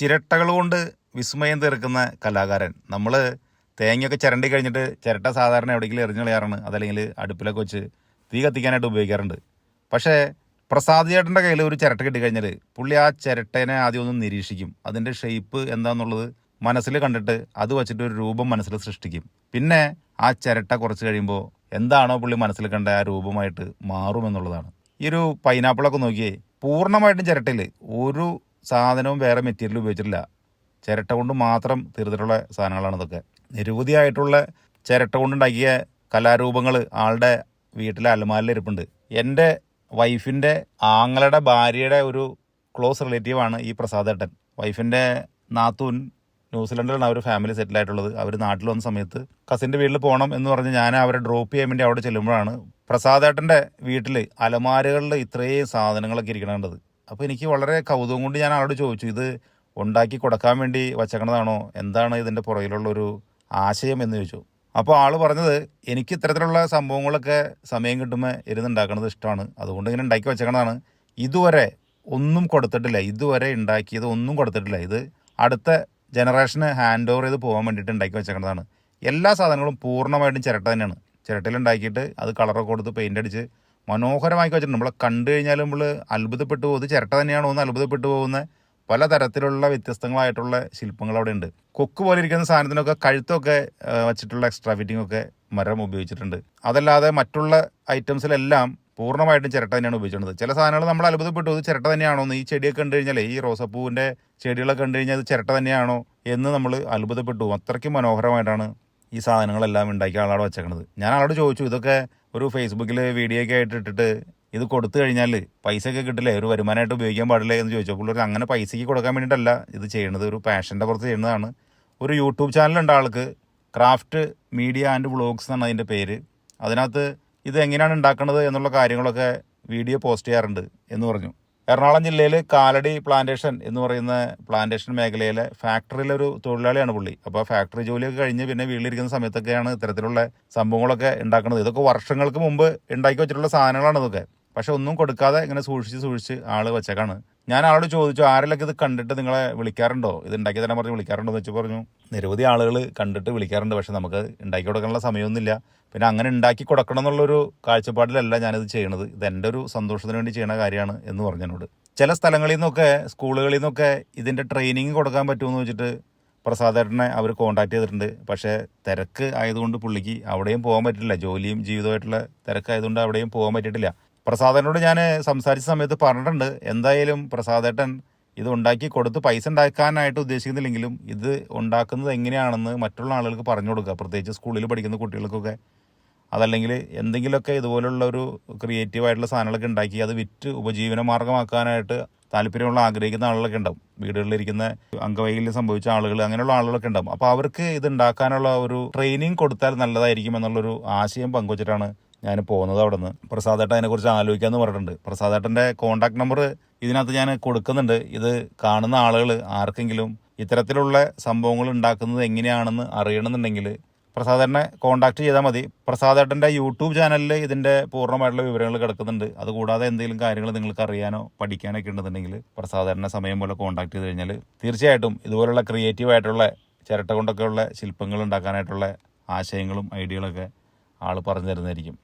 ചിരട്ടകൾ കൊണ്ട് വിസ്മയം തീർക്കുന്ന കലാകാരൻ. നമ്മൾ തേങ്ങയൊക്കെ ചിരണ്ടി കഴിഞ്ഞിട്ട് ചിരട്ട സാധാരണ എവിടെയെങ്കിലും എറിഞ്ഞു കളയാറാണ്. അതല്ലെങ്കിൽ അടുപ്പിലൊക്കെ വെച്ച് തീ കത്തിക്കാനായിട്ട് ഉപയോഗിക്കാറുണ്ട്. പക്ഷേ പ്രസാദ് ചേട്ടന്റെ കയ്യിൽ ഒരു ചിരട്ട കിട്ടിക്കഴിഞ്ഞാൽ പുള്ളി ആ ചിരട്ടേനെ ആദ്യം ഒന്ന് നിരീക്ഷിക്കും. അതിന്റെ ഷേപ്പ് എന്താണെന്നുള്ളത് മനസ്സിൽ കണ്ടിട്ട് അത് വച്ചിട്ട് ഒരു രൂപം മനസ്സിൽ സൃഷ്ടിക്കും. പിന്നെ ആ ചിരട്ട കുറച്ച് കഴിയുമ്പോൾ എന്താണോ പുള്ളി മനസ്സിൽ കണ്ട ആ രൂപമായിട്ട് മാറുമെന്നുള്ളതാണ്. ഈ ഒരു പൈനാപ്പിളൊക്കെ നോക്കിയേ പൂർണമായിട്ടും ചിരട്ടയിൽ ഒരു സാധനവും വേറെ മെറ്റീരിയൽ ഉപയോഗിച്ചിട്ടില്ല. ചിരട്ട കൊണ്ട് മാത്രം തീർത്തിട്ടുള്ള സാധനങ്ങളാണ് ഇതൊക്കെ. നിരവധിയായിട്ടുള്ള ചിരട്ട കൊണ്ടുണ്ടാക്കിയ കലാരൂപങ്ങൾ ആളുടെ വീട്ടിലെ അലമാരിൽ ഇരിപ്പുണ്ട്. എന്റെ വൈഫിന്റെ ആങ്ങളുടെ ഭാര്യയുടെ ഒരു ക്ലോസ് റിലേറ്റീവാണ് ഈ പ്രസാദേട്ടൻ വൈഫിന്റെ നാത്തൂൻ ന്യൂസിലൻഡിലാണ് അവർ ഫാമിലി സെറ്റിൽ ആയിട്ടുള്ളത്. അവർ നാട്ടിൽ വന്ന സമയത്ത് കസിന്റെ വീട്ടിൽ പോകണം എന്ന് പറഞ്ഞ് ഞാൻ അവരെ ഡ്രോപ്പ് ചെയ്യാൻ വേണ്ടി അവിടെ ചെല്ലുമ്പോഴാണ് പ്രസാദേട്ടന്റെ വീട്ടിൽ അലമാരകളിൽ ഇത്രയും സാധനങ്ങളൊക്കെ ഇരിക്കണേണ്ടത് അപ്പോൾ എനിക്ക് വളരെ കൗതുകം കൊണ്ട് ഞാൻ ആളോട് ചോദിച്ചു ഇത് ഉണ്ടാക്കി കൊടുക്കാൻ വേണ്ടി വച്ചേക്കണതാണോ? എന്താണ് ഇതിന്റെ പുറകിലുള്ളൊരു ആശയം? എന്ന് ചോദിച്ചു. അപ്പോൾ ആൾ പറഞ്ഞത് എനിക്ക് ഇത്തരത്തിലുള്ള സംഭവങ്ങളൊക്കെ സമയം കിട്ടുമ്പോൾ ഇരുന്നുണ്ടാക്കുന്നത് ഇഷ്ടമാണ്. അതുകൊണ്ട് ഇങ്ങനെ ഉണ്ടാക്കി വെച്ചേക്കണതാണ്. ഇതുവരെ ഒന്നും കൊടുത്തിട്ടില്ല. ഇതുവരെ ഉണ്ടാക്കിയത് ഒന്നും കൊടുത്തിട്ടില്ല. ഇത് അടുത്ത ജനറേഷന് ഹാൻഡ് ഓവർ ചെയ്ത് പോകാൻ വേണ്ടിയിട്ട് ഉണ്ടാക്കി വെച്ചേക്കണതാണ്. എല്ലാ സാധനങ്ങളും പൂർണമായിട്ടും ചിരട്ട തന്നെയാണ്. ചിരട്ടയിൽ ഉണ്ടാക്കിയിട്ട് അത് കളറൊക്കെ കൊടുത്ത് പെയിന്റ് അടിച്ച് മനോഹരമാക്കി വെച്ചിട്ടുണ്ട്. നമ്മളെ കണ്ടു കഴിഞ്ഞാൽ നമ്മൾ അത്ഭുതപ്പെട്ടു പോകും. ചിരട്ട തന്നെയാണോ എന്ന് അത്ഭുതപ്പെട്ടു പോകുന്ന പല തരത്തിലുള്ള വ്യത്യസ്തങ്ങളായിട്ടുള്ള ശില്പങ്ങൾ അവിടെ ഉണ്ട്. കൊക്ക് പോലെ ഇരിക്കുന്ന സാധനത്തിനൊക്കെ കഴുത്തൊക്കെ വെച്ചിട്ടുള്ള എക്സ്ട്രാ ഫിറ്റിംഗ് ഒക്കെ മരം ഉപയോഗിച്ചിട്ടുണ്ട്. അതല്ലാതെ മറ്റുള്ള ഐറ്റംസിലെല്ലാം പൂർണമായിട്ടും ചിരട്ട തന്നെയാണ് ഉപയോഗിച്ചിട്ടുള്ളത്. ചില സാധനങ്ങൾ നമ്മൾ അത്ഭുതപ്പെട്ടു. ഇത് ചിരട്ട തന്നെയാണോ എന്ന് ഈ ചെടിയൊക്കെ കണ്ടു കഴിഞ്ഞാൽ ഈ റോസപ്പൂവിന്റെ ചെടികളൊക്കെ കണ്ടു കഴിഞ്ഞാൽ ഇത് ചിരട്ട തന്നെയാണോ എന്ന് നമ്മൾ അത്ഭുതപ്പെട്ടു. അത്രയ്ക്കും മനോഹരമായിട്ടാണ് ഈ സാധനങ്ങളെല്ലാം ഉണ്ടാക്കി ആളോട് വെച്ചേക്കണത്. ഞാൻ ആളോട് ചോദിച്ചു ഇതൊക്കെ ഒരു ഫേസ്ബുക്കിൽ വീഡിയോ ഒക്കെ ആയിട്ട് ഇട്ടിട്ട് ഇത് കൊടുത്തു കഴിഞ്ഞാൽ പൈസ ഒക്കെ കിട്ടില്ലേ? ഒരു വരുമാനമായിട്ട് ഉപയോഗിക്കാൻ പാടില്ലേ? എന്ന് ചോദിച്ചു അപ്പോൾ പുള്ളി അങ്ങനെ പൈസയ്ക്ക് കൊടുക്കാൻ വേണ്ടിയിട്ടല്ല ഇത് ചെയ്യുന്നത്. ഒരു പാഷന്റെ പുറത്ത് ചെയ്യുന്നതാണ്. ഒരു യൂട്യൂബ് ചാനലുണ്ട് ആൾക്ക്. ക്രാഫ്റ്റ് മീഡിയ ആൻഡ് വ്ളോഗ്സ് എന്നാണ് അതിന്റെ പേര്. അതിനകത്ത് ഇത് എങ്ങനെയാണ് ഉണ്ടാക്കുന്നത് എന്നുള്ള കാര്യങ്ങളൊക്കെ വീഡിയോ പോസ്റ്റ് ചെയ്യാറുണ്ട് എന്ന് പറഞ്ഞു. എറണാകുളം ജില്ലയിൽ കാലടി പ്ലാന്റേഷൻ എന്ന് പറയുന്ന പ്ലാന്റേഷൻ മേഖലയിലെ ഫാക്ടറിയിലൊരു തൊഴിലാളിയാണ് പുള്ളി. അപ്പോൾ ഫാക്ടറി ജോലിയൊക്കെ കഴിഞ്ഞ് പിന്നെ വീട്ടിലിരിക്കുന്ന സമയത്തൊക്കെയാണ് ഇത്തരത്തിലുള്ള സംഭവങ്ങളൊക്കെ ഉണ്ടാക്കുന്നത്. ഇതൊക്കെ വർഷങ്ങൾക്ക് മുമ്പ് ഉണ്ടാക്കി വെച്ചിട്ടുള്ള സാധനങ്ങളാണ് ഇതൊക്കെ. പക്ഷെ ഒന്നും കൊടുക്കാതെ ഇങ്ങനെ സൂക്ഷിച്ച് സൂക്ഷിച്ച് ആൾ വെച്ചേക്കാണ്. ഞാൻ ആളോട് ചോദിച്ചു ആരെല്ലാം ഇത് കണ്ടിട്ട് നിങ്ങളെ വിളിക്കാറുണ്ടോ? ഇത് ഉണ്ടാക്കി തരാൻ പറഞ്ഞ് വിളിക്കാറുണ്ടോ? എന്ന് വെച്ച് പറഞ്ഞു. നിരവധി ആളുകൾ കണ്ടിട്ട് വിളിക്കാറുണ്ട്. പക്ഷെ നമുക്ക് ഉണ്ടാക്കി കൊടുക്കാനുള്ള സമയമൊന്നുമില്ല. പിന്നെ അങ്ങനെ ഉണ്ടാക്കി കൊടുക്കണം എന്നുള്ളൊരു കാഴ്ചപ്പാടിലല്ല ഞാനിത് ചെയ്യണത്. ഇത് എന്റെ ഒരു സന്തോഷത്തിന് വേണ്ടി ചെയ്യണ കാര്യമാണ് എന്ന് പറഞ്ഞു എന്നോട്. ചില സ്ഥലങ്ങളിൽ നിന്നൊക്കെ സ്കൂളുകളിൽ നിന്നൊക്കെ ഇതിന്റെ ട്രെയിനിങ് കൊടുക്കാൻ പറ്റുമെന്ന് വെച്ചിട്ട് പ്രസാദേട്ടനെ അവർ കോണ്ടാക്ട് ചെയ്തിട്ടുണ്ട്. പക്ഷേ തിരക്ക് ആയതുകൊണ്ട് പുള്ളിക്ക് അവിടെയും പോകാൻ പറ്റില്ല. ജോലിയും ജീവിതമായിട്ടുള്ള തിരക്കായതുകൊണ്ട് അവിടെയും പോകാൻ പറ്റിയിട്ടില്ല. പ്രസാദേട്ടനോട് ഞാൻ സംസാരിച്ച സമയത്ത് പറഞ്ഞിട്ടുണ്ട് എന്തായാലും പ്രസാദേട്ടൻ ഇത് ഉണ്ടാക്കി കൊടുത്ത് പൈസ ഉണ്ടാക്കാനായിട്ട് ഉദ്ദേശിക്കുന്നില്ലെങ്കിലും ഇത് ഉണ്ടാക്കുന്നത് എങ്ങനെയാണെന്ന് മറ്റുള്ള ആളുകൾക്ക് പറഞ്ഞു കൊടുക്കുക. പ്രത്യേകിച്ച് സ്കൂളിൽ പഠിക്കുന്ന കുട്ടികൾക്കൊക്കെ. അതല്ലെങ്കിൽ എന്തെങ്കിലുമൊക്കെ ഇതുപോലുള്ള ഒരു ക്രിയേറ്റീവ് ആയിട്ടുള്ള സാധനങ്ങളൊക്കെ ഉണ്ടാക്കി അത് വിറ്റ് ഉപജീവന മാർഗമാക്കാനായിട്ട് താല്പര്യമുള്ള ആഗ്രഹിക്കുന്ന ആളുകളൊക്കെ ഉണ്ടാവും. വീടുകളിലിരിക്കുന്ന അംഗവൈകല്യം സംഭവിച്ച ആളുകൾ അങ്ങനെയുള്ള ആളുകളൊക്കെ ഉണ്ടാവും. അപ്പോൾ അവർക്ക് ഇത് ഉണ്ടാക്കാനുള്ള ഒരു ട്രെയിനിങ് കൊടുത്താൽ നല്ലതായിരിക്കും എന്നുള്ളൊരു ആശയം പങ്കുവച്ചിട്ടാണ് ഞാൻ പോകുന്നത് അവിടെ നിന്ന് പ്രസാദേട്ടൻ അതിനെക്കുറിച്ച് ആലോചിക്കാമെന്ന് പറഞ്ഞിട്ടുണ്ട്. പ്രസാദേട്ടന്റെ കോൺടാക്ട് നമ്പർ ഇതിനകത്ത് ഞാൻ കൊടുക്കുന്നുണ്ട്. ഇത് കാണുന്ന ആളുകൾ ആർക്കെങ്കിലും ഇത്തരത്തിലുള്ള സംഭവങ്ങൾ ഉണ്ടാക്കുന്നത് എങ്ങനെയാണെന്ന് അറിയണമെന്നുണ്ടെങ്കിൽ പ്രസാദേട്ടനെ കോൺടാക്ട് ചെയ്താൽ മതി. പ്രസാദേട്ടന്റെ യൂട്യൂബ് ചാനലിൽ ഇതിന്റെ പൂർണമായിട്ടുള്ള വിവരങ്ങൾ കിടക്കുന്നുണ്ട്. അതുകൂടാതെ എന്തെങ്കിലും കാര്യങ്ങൾ നിങ്ങൾക്ക് അറിയാനോ പഠിക്കാനൊക്കെ ഉണ്ടെന്നുണ്ടെങ്കിൽ പ്രസാദേട്ടനെ സമയം പോലെ കോൺടാക്ട് ചെയ്ത് കഴിഞ്ഞാൽ തീർച്ചയായിട്ടും ഇതുപോലുള്ള ക്രിയേറ്റീവായിട്ടുള്ള ചിരട്ട കൊണ്ടൊക്കെയുള്ള ശില്പങ്ങൾ ഉണ്ടാക്കാനായിട്ടുള്ള ആശയങ്ങളും ഐഡിയകളൊക്കെ ആൾ പറഞ്ഞു തരുന്നതായിരിക്കും.